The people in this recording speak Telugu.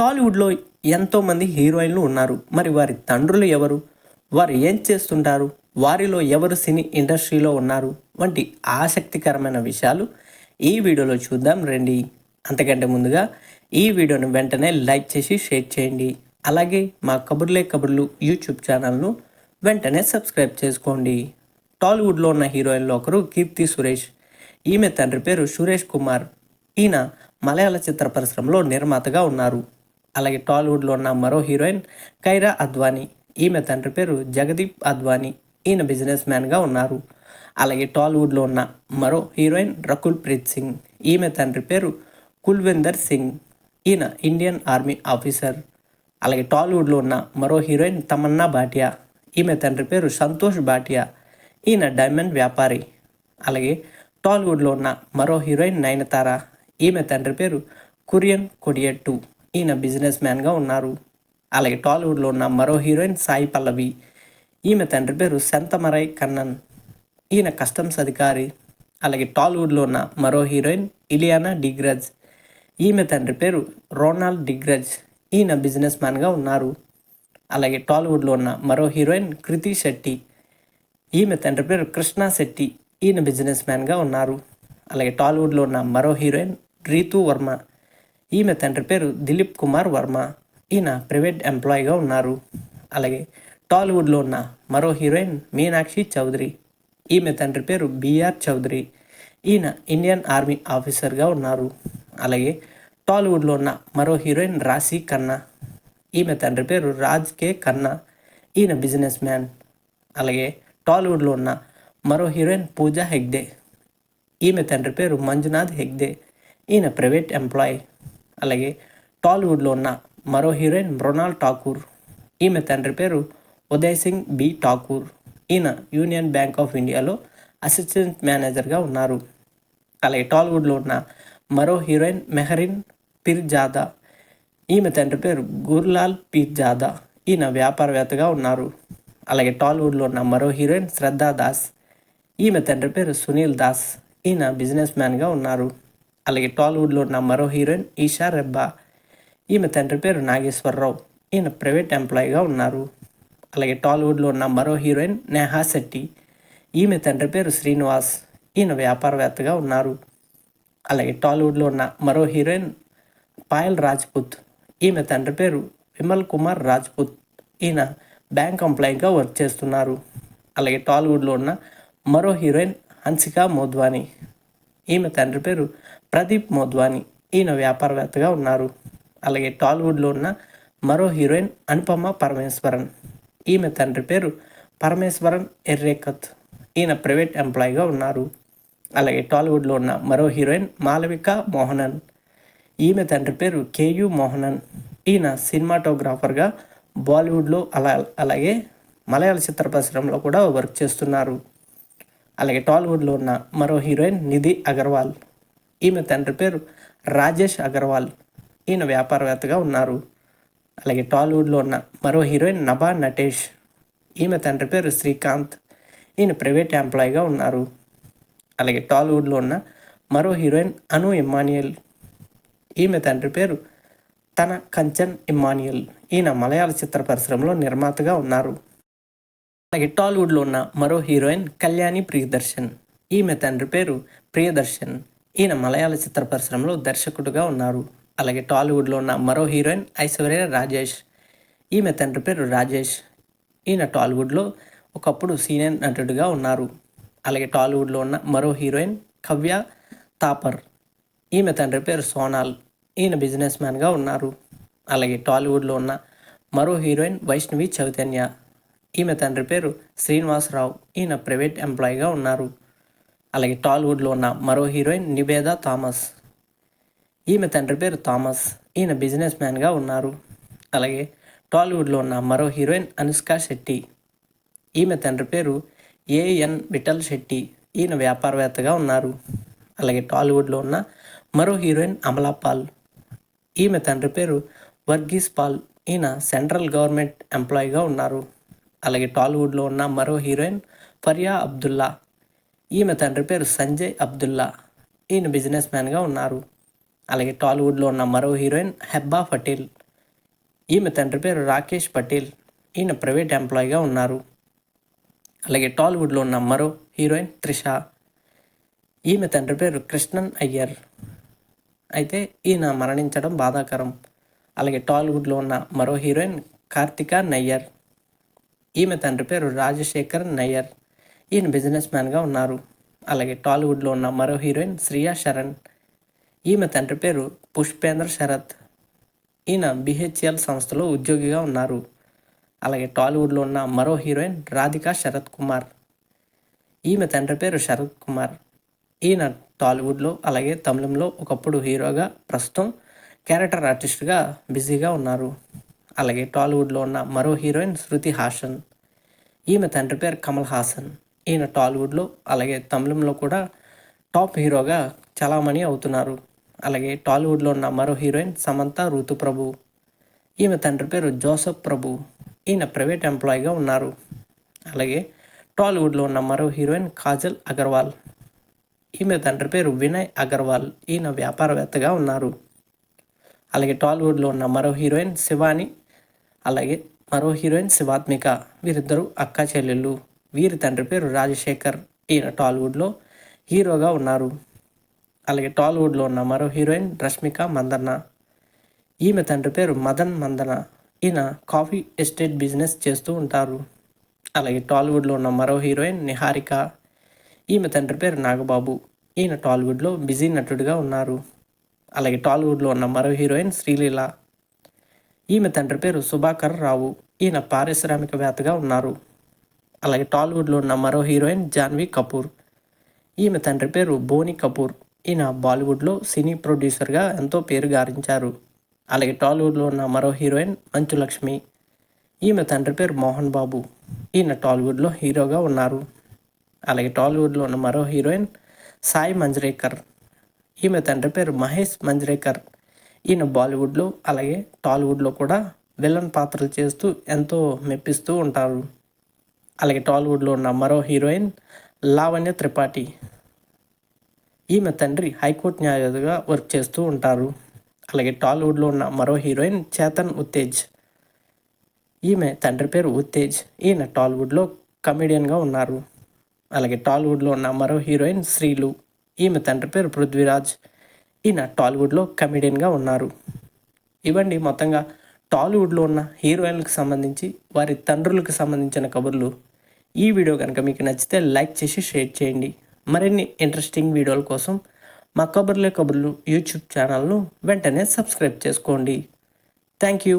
టాలీవుడ్లో ఎంతోమంది హీరోయిన్లు ఉన్నారు. మరి వారి తండ్రులు ఎవరు? వారు ఏం చేస్తుంటారు? వారిలో ఎవరు సినీ ఇండస్ట్రీలో ఉన్నారు? వంటి ఆసక్తికరమైన విషయాలు ఈ వీడియోలో చూద్దాం రండి. అంతకంటే ముందుగా ఈ వీడియోను వెంటనే లైక్ చేసి షేర్ చేయండి. అలాగే మా కబుర్లే కబుర్లు యూట్యూబ్ ఛానల్ను వెంటనే సబ్స్క్రైబ్ చేసుకోండి. టాలీవుడ్లో ఉన్న హీరోయిన్లో ఒకరు కీర్తి సురేష్. ఈమె తండ్రి పేరు సురేష్ కుమార్. ఈయన మలయాళ చిత్ర పరిశ్రమలో నిర్మాతగా ఉన్నారు. అలాగే టాలీవుడ్లో ఉన్న మరో హీరోయిన్ కైరా అద్వానీ. ఈమె తండ్రి పేరు జగదీప్ అద్వానీ. ఈయన బిజినెస్ మ్యాన్గా ఉన్నారు. అలాగే టాలీవుడ్లో ఉన్న మరో హీరోయిన్ రకుల్ ప్రీత్ సింగ్. ఈమె తండ్రి పేరు కుల్విందర్ సింగ్. ఈయన ఇండియన్ ఆర్మీ ఆఫీసర్. అలాగే టాలీవుడ్లో ఉన్న మరో హీరోయిన్ తమన్నా భాటియా. ఈమె తండ్రి పేరు సంతోష్ భాటియా. ఈయన డైమండ్ వ్యాపారి. అలాగే టాలీవుడ్లో ఉన్న మరో హీరోయిన్ నయనతార. ఈమె తండ్రి పేరు కురియన్ కొడియట్టు. ఈయన బిజినెస్ మ్యాన్గా ఉన్నారు. అలాగే టాలీవుడ్లో ఉన్న మరో హీరోయిన్ సాయి పల్లవి. ఈమె తండ్రి పేరు శంతమరై కన్నన్. ఈయన కస్టమ్స్ అధికారి. అలాగే టాలీవుడ్లో ఉన్న మరో హీరోయిన్ ఇలియానా డిగ్రజ్. ఈమె తండ్రి పేరు రోనాల్డ్ డిగ్రజ్. ఈయన బిజినెస్ మ్యాన్గా ఉన్నారు. అలాగే టాలీవుడ్లో ఉన్న మరో హీరోయిన్ కృతి శెట్టి. ఈమె తండ్రి పేరు కృష్ణ శెట్టి. ఈయన బిజినెస్ మ్యాన్గా ఉన్నారు. అలాగే టాలీవుడ్లో ఉన్న మరో హీరోయిన్ రీతు వర్మ. ఈమె తండ్రి పేరు దిలీప్ కుమార్ వర్మ. ఈయన ప్రైవేట్ ఎంప్లాయీగా ఉన్నారు. అలాగే టాలీవుడ్లో ఉన్న మరో హీరోయిన్ మీనాక్షి చౌదరి. ఈమె తండ్రి పేరు బిఆర్ చౌదరి. ఈయన ఇండియన్ ఆర్మీ ఆఫీసర్గా ఉన్నారు. అలాగే టాలీవుడ్లో ఉన్న మరో హీరోయిన్ రాశి ఖన్నా. ఈమె తండ్రి పేరు రాజ్ కే ఖన్నా. ఈయన బిజినెస్ మ్యాన్. అలాగే టాలీవుడ్లో ఉన్న మరో హీరోయిన్ పూజా హెగ్డే. ఈమె తండ్రి పేరు మంజునాథ్ హెగ్దే ఈయన ప్రైవేట్ ఎంప్లాయీ. అలాగే టాలీవుడ్లో ఉన్న మరో హీరోయిన్ మృణాల్ ఠాకూర్. ఈమె తండ్రి పేరు ఉదయ్ సింగ్ బి. ఠాకూర్. ఈయన యూనియన్ బ్యాంక్ ఆఫ్ ఇండియాలో అసిస్టెంట్ మేనేజర్గా ఉన్నారు. అలాగే టాలీవుడ్లో ఉన్న మరో హీరోయిన్ మెహరిన్ పిర్జాదా. ఈమె తండ్రి పేరు గుర్లాల్ పిర్జాదా. ఈయన వ్యాపారవేత్తగా ఉన్నారు. అలాగే టాలీవుడ్లో ఉన్న మరో హీరోయిన్ శ్రద్ధా దాస్. ఈమె తండ్రి పేరు సునీల్ దాస్. ఈయన బిజినెస్ మ్యాన్గా ఉన్నారు. అలాగే టాలీవుడ్లో ఉన్న మరో హీరోయిన్ ఈషా రెబ్బా. ఈమె తండ్రి పేరు నాగేశ్వరరావు. ఈయన ప్రైవేట్ ఎంప్లాయీగా ఉన్నారు. అలాగే టాలీవుడ్లో ఉన్న మరో హీరోయిన్ నేహా శెట్టి. ఈమె తండ్రి పేరు శ్రీనివాస్. ఈయన వ్యాపారవేత్తగా ఉన్నారు. అలాగే టాలీవుడ్లో ఉన్న మరో హీరోయిన్ పాయల్ రాజ్పుత్. ఈమె తండ్రి పేరు విమల్ కుమార్ రాజ్పుత్. ఈయన బ్యాంక్ ఎంప్లాయీగా వర్క్ చేస్తున్నారు. అలాగే టాలీవుడ్లో ఉన్న మరో హీరోయిన్ హన్సికా మోద్వాని. ఈమె తండ్రి పేరు ప్రదీప్ మోద్వాని ఈయన వ్యాపారవేత్తగా ఉన్నారు. అలాగే టాలీవుడ్లో ఉన్న మరో హీరోయిన్ అనుపమ పరమేశ్వరన్. ఈమె తండ్రి పేరు పరమేశ్వరన్ ఎర్రేకత్. ఈయన ప్రైవేట్ ఎంప్లాయీగా ఉన్నారు. అలాగే టాలీవుడ్లో ఉన్న మరో హీరోయిన్ మాలవిక మోహనన్. ఈమె తండ్రి పేరు కేయు మోహనన్. ఈయన సినిమాటోగ్రాఫర్గా బాలీవుడ్లో అలా అలాగే మలయాళ చిత్ర పరిశ్రమలో కూడా వర్క్ చేస్తున్నారు. అలాగే టాలీవుడ్లో ఉన్న మరో హీరోయిన్ నిధి అగర్వాల్. ఈమె తండ్రి పేరు రాజేష్ అగర్వాల్. ఈయన వ్యాపారవేత్తగా ఉన్నారు. అలాగే టాలీవుడ్లో ఉన్న మరో హీరోయిన్ నభా నటేష్. ఈమె తండ్రి పేరు శ్రీకాంత్. ఈయన ప్రైవేట్ ఎంప్లాయీగా ఉన్నారు. అలాగే టాలీవుడ్లో ఉన్న మరో హీరోయిన్ అను ఇమ్మానియల్. ఈమె తండ్రి పేరు తన కంచన్ ఇమ్మానియల్. ఈయన మలయాళ చిత్ర పరిశ్రమలో నిర్మాతగా ఉన్నారు. అలాగే టాలీవుడ్లో ఉన్న మరో హీరోయిన్ కళ్యాణి ప్రియదర్శన్. ఈమె తండ్రి పేరు ప్రియదర్శన్. ఈయన మలయాళ చిత్ర పరిశ్రమలో దర్శకుడుగా ఉన్నారు. అలాగే టాలీవుడ్లో ఉన్న మరో హీరోయిన్ ఐశ్వర్య రాజేష్ ఈమె తండ్రి పేరు రాజేష్. ఈయన టాలీవుడ్లో ఒకప్పుడు సీనియర్ నటుడుగా ఉన్నారు. అలాగే టాలీవుడ్లో ఉన్న మరో హీరోయిన్ కవ్య తాపర్ ఈమె తండ్రి పేరు సోనాల్ ఈయన బిజినెస్ మ్యాన్గా ఉన్నారు. అలాగే టాలీవుడ్లో ఉన్న మరో హీరోయిన్ వైష్ణవి చైతన్య ఈమె తండ్రి పేరు శ్రీనివాసరావు ఈయన ప్రైవేట్ ఎంప్లాయీగా ఉన్నారు. అలాగే టాలీవుడ్లో ఉన్న మరో హీరోయిన్ నిబేదా థామస్. ఈమె తండ్రి పేరు థామస్. ఈయన బిజినెస్ మ్యాన్గా ఉన్నారు. అలాగే టాలీవుడ్లో ఉన్న మరో హీరోయిన్ అనుష్క శెట్టి. ఈమె తండ్రి పేరు ఏఎన్ విఠల్ శెట్టి. ఈయన వ్యాపారవేత్తగా ఉన్నారు. అలాగే టాలీవుడ్లో ఉన్న మరో హీరోయిన్ అమలా పాల్. ఈమె తండ్రి పేరు వర్గీస్ పాల్. ఈయన సెంట్రల్ గవర్నమెంట్ ఎంప్లాయీగా ఉన్నారు. అలాగే టాలీవుడ్లో ఉన్న మరో హీరోయిన్ ఫరియా అబ్దుల్లా. ఈమె తండ్రి పేరు సంజయ్ అబ్దుల్లా. ఈయన బిజినెస్ మ్యాన్గా ఉన్నారు. అలాగే టాలీవుడ్లో ఉన్న మరో హీరోయిన్ హెబ్బా పటేల్. ఈమె తండ్రి పేరు రాకేష్ పటేల్. ఈయన ప్రైవేట్ ఎంప్లాయీగా ఉన్నారు. అలాగే టాలీవుడ్లో ఉన్న మరో హీరోయిన్ త్రిష. ఈమె తండ్రి పేరు కృష్ణన్ అయ్యర్. అయితే ఈయన మరణించడం బాధాకరం. అలాగే టాలీవుడ్లో ఉన్న మరో హీరోయిన్ కార్తిక నయ్యర్. ఈమె తండ్రి పేరు రాజశేఖర్ నయ్యర్. ఈయన బిజినెస్ మ్యాన్గా ఉన్నారు. అలాగే టాలీవుడ్లో ఉన్న మరో హీరోయిన్ శ్రియా శరణ్. ఈమె తండ్రి పేరు పుష్పేంద్ర శరత్. ఈయన బిహెచ్ఎల్ సంస్థలో ఉద్యోగిగా ఉన్నారు. అలాగే టాలీవుడ్లో ఉన్న మరో హీరోయిన్ రాధికా శరత్ కుమార్. ఈమె తండ్రి పేరు శరత్ కుమార్. ఈయన టాలీవుడ్లో అలాగే తమిళంలో ఒకప్పుడు హీరోగా ప్రస్తుతం క్యారెక్టర్ ఆర్టిస్ట్గా బిజీగా ఉన్నారు. అలాగే టాలీవుడ్లో ఉన్న మరో హీరోయిన్ శృతి హాసన్. ఈమె తండ్రి పేరు కమల్ హాసన్. ఈయన టాలీవుడ్లో అలాగే తమిళంలో కూడా టాప్ హీరోగా చలామణి అవుతున్నారు. అలాగే టాలీవుడ్లో ఉన్న మరో హీరోయిన్ సమంత ఋతుప్రభు. ఈమె తండ్రి పేరు జోసఫ్ ప్రభు. ఈయన ప్రైవేట్ ఎంప్లాయీగా ఉన్నారు. అలాగే టాలీవుడ్లో ఉన్న మరో హీరోయిన్ కాజల్ అగర్వాల్. ఈమె తండ్రి పేరు వినయ్ అగర్వాల్. ఈయన వ్యాపారవేత్తగా ఉన్నారు. అలాగే టాలీవుడ్లో ఉన్న మరో హీరోయిన్ శివాని. అలాగే మరో హీరోయిన్ శివాత్మిక. వీరిద్దరూ అక్క చెల్లెళ్ళు. వీరి తండ్రి పేరు రాజశేఖర్. ఈయన టాలీవుడ్లో హీరోగా ఉన్నారు. అలాగే టాలీవుడ్లో ఉన్న మరో హీరోయిన్ రష్మిక మందన్న. ఈమె తండ్రి పేరు మదన్ మందన ఈయన కాఫీ ఎస్టేట్ బిజినెస్ చేస్తూ ఉంటారు. అలాగే టాలీవుడ్లో ఉన్న మరో హీరోయిన్ నిహారిక. ఈమె తండ్రి పేరు నాగబాబు. ఈయన టాలీవుడ్లో బిజీ నటుడిగా ఉన్నారు. అలాగే టాలీవుడ్లో ఉన్న మరో హీరోయిన్ శ్రీలీల. ఈమె తండ్రి పేరు సుభాకర్ రావు. ఈయన పారిశ్రామికవేత్తగా ఉన్నారు. అలాగే టాలీవుడ్లో ఉన్న మరో హీరోయిన్ జాన్వీ కపూర్. ఈమె తండ్రి పేరు బోని కపూర్. ఈయన బాలీవుడ్లో సినీ ప్రొడ్యూసర్గా ఎంతో పేరు గారించారు అలాగే టాలీవుడ్లో ఉన్న మరో హీరోయిన్ మంచు లక్ష్మి ఈమె తండ్రి పేరు మోహన్ బాబు. ఈయన టాలీవుడ్లో హీరోగా ఉన్నారు. అలాగే టాలీవుడ్లో ఉన్న మరో హీరోయిన్ సాయి మంజ్రేకర్. ఈమె తండ్రి పేరు మహేష్ మంజ్రేకర్. ఈయన బాలీవుడ్లో అలాగే టాలీవుడ్లో కూడా విలన్ పాత్రలు చేస్తూ ఎంతో మెప్పిస్తూ ఉంటారు. అలాగే టాలీవుడ్లో ఉన్న మరో హీరోయిన్ లావణ్య త్రిపాఠి. ఈమె తండ్రి హైకోర్టు న్యాయవాదిగా వర్క్ చేస్తూ ఉంటారు. అలాగే టాలీవుడ్లో ఉన్న మరో హీరోయిన్ చేతన్ ఉత్తేజ్. ఈమె తండ్రి పేరు ఉత్తేజ్. ఈయన టాలీవుడ్లో కమెడియన్గా ఉన్నారు. అలాగే టాలీవుడ్లో ఉన్న మరో హీరోయిన్ శ్రీలు. ఈమె తండ్రి పేరు పృథ్వీరాజ్. ఈయన టాలీవుడ్లో కమెడియన్గా ఉన్నారు. ఇవండి మొత్తంగా టాలీవుడ్లో ఉన్న హీరోయిన్లకు సంబంధించి వారి తండ్రులకు సంబంధించిన కబుర్లు. ఈ వీడియో కనుక మీకు నచ్చితే లైక్ చేసి షేర్ చేయండి. మరిన్ని ఇంట్రెస్టింగ్ వీడియోల కోసం మా కబుర్లే కబుర్లు యూట్యూబ్ ఛానల్ను వెంటనే సబ్స్క్రైబ్ చేసుకోండి. Thank you